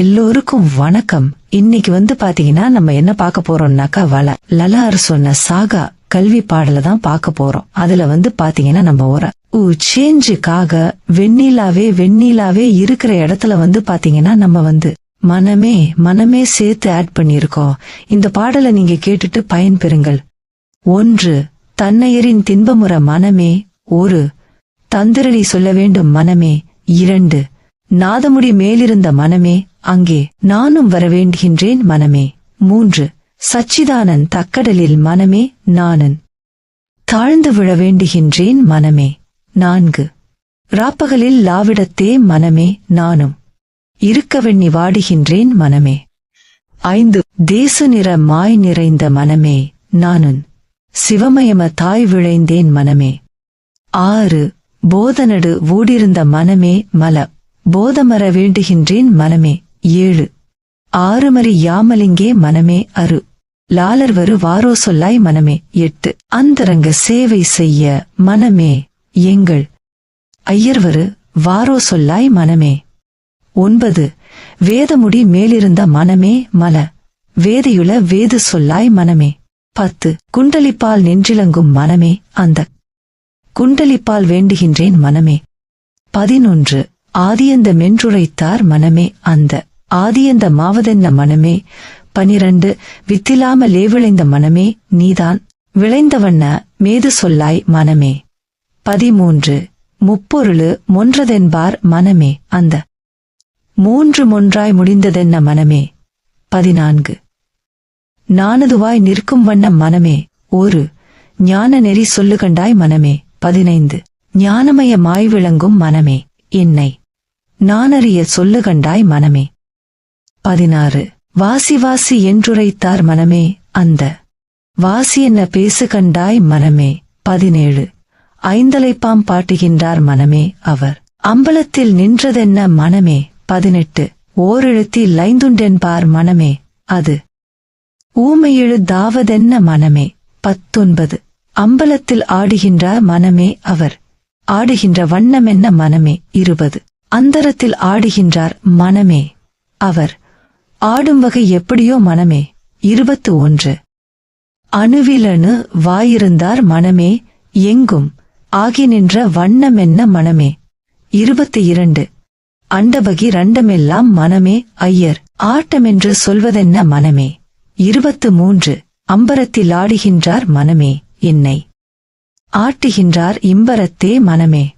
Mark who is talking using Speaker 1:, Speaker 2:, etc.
Speaker 1: எல்லோருக்கும் வணக்கம். இன்னைக்கு வந்து பாத்தீங்கன்னா நம்ம என்ன பார்க்க போறோம்னாக்கா வள லலார் சொன்ன சாகா கல்வி பாடல தான் பார்க்க போறோம். அதுல வந்து பாத்தீங்கன்னா நம்ம ஒரு ஊ சேஞ்சுக்காக வெண்ணிலாவே வெண்ணிலாவே இருக்கிற இடத்துல வந்து பாத்தீங்கன்னா நம்ம வந்து மனமே மனமே சேர்த்து ஆட் பண்ணியிருக்கோம். இந்த பாடலை நீங்க கேட்டுட்டு பயன்பெறுங்கள். ஒன்று தன்னையரின் தின்பமுற மனமே. ஒரு தந்திரடி சொல்ல வேண்டும் மனமே. இரண்டு நாதமுடி மேலிருந்த மனமே. அங்கே நானும் வரவேண்டுகின்றேன் மனமே. மூன்று. சச்சிதானன் தக்கடலில் மனமே நானன். தாழ்ந்து விழ வேண்டுகின்றேன் மனமே. நான்கு. ராப்பகலில் லாவிடத்தே மனமே நானும். இருக்க வெண்ணி வாடுகின்றேன் மனமே. ஐந்து. தேச நிற மாய் நிறைந்த மனமே நானுன். சிவமயம தாய் விழைந்தேன் மனமே. ஆறு. போதனடு ஊடிருந்த மனமே மல. போதமர வேண்டுகின்றேன் மனமே. ஏழு. ஆறுமறி யாமலிங்கே மனமே அரு லாலர் வரு வாரோ சொல்லாய் மனமே. எட்டு. அந்தரங்க சேவை செய்ய மனமே. எங்கள். ஐயர்வரு வாரோ சொல்லாய் மனமே. ஒன்பது. வேதமுடி மேலிருந்த மனமே மல. வேதையுல வேது சொல்லாய் மனமே. பத்து. குண்டலிப்பால் நின்றிலங்கும் மனமே அந்த. குண்டலிப்பால் வேண்டுகின்றேன் மனமே. பதினொன்று. ஆதியந்த மென்றுரைத்தார் மனமே அந்த. ஆதியந்த மாவதென்ன மனமே? பனிரண்டு வித்திலாம லேவிளைந்த மனமே நீதான். விளைந்தவண்ண மேது சொல்லாய் மனமே. பதிமூன்று முப்பொருளு மொன்றதென்பார் மனமே அந்த. மூன்று மொன்றாய் முடிந்ததென்ன மனமே? பதினான்கு நானதுவாய் நிற்கும் வண்ண மனமே. ஒரு ஞான நெறி சொல்லுகண்டாய் மனமே. பதினைந்து ஞானமய மாய் விளங்கும் மனமே. என்னை நானறிய சொல்லுகண்டாய் மனமே. பதினாறு. வாசி வாசி என்றுரைத்தார் மனமே அந்த. வாசி என்ன பேசு கண்டாய் மனமே பதினேழு. ஐந்தலைப்பாம் பாட்டுகின்றார் மனமே அவர். அம்பலத்தில் நின்றதென்ன மனமே பதினெட்டு. ஓரெழுத்தில் லைந்துண்டென்பார் மனமே அது. ஊமையெழுதாவதென்ன மனமே பத்தொன்பது. அம்பலத்தில் ஆடுகின்றார் மனமே அவர். ஆடுகின்ற வண்ணமென்ன மனமே இருபது. அந்தரத்தில் ஆடுகின்றார் மனமே அவர். ஆடும் வகை எப்படியோ மனமே. இருபத்து ஒன்று. அணுவிலனு வாயிருந்தார் மனமே. எங்கும்? ஆகி நின்ற வண்ணமென்ன மனமே. இருபத்தி இரண்டு. அண்டபகி ரண்டமெல்லாம் மனமே. ஐயர் ஆட்டமென்று சொல்வதென்ன மனமே. இருபத்து மூன்று. அம்பரத்தில் ஆடுகின்றார் மனமே. என்னை. ஆட்டுகின்றார் இம்பரத்தே மனமே.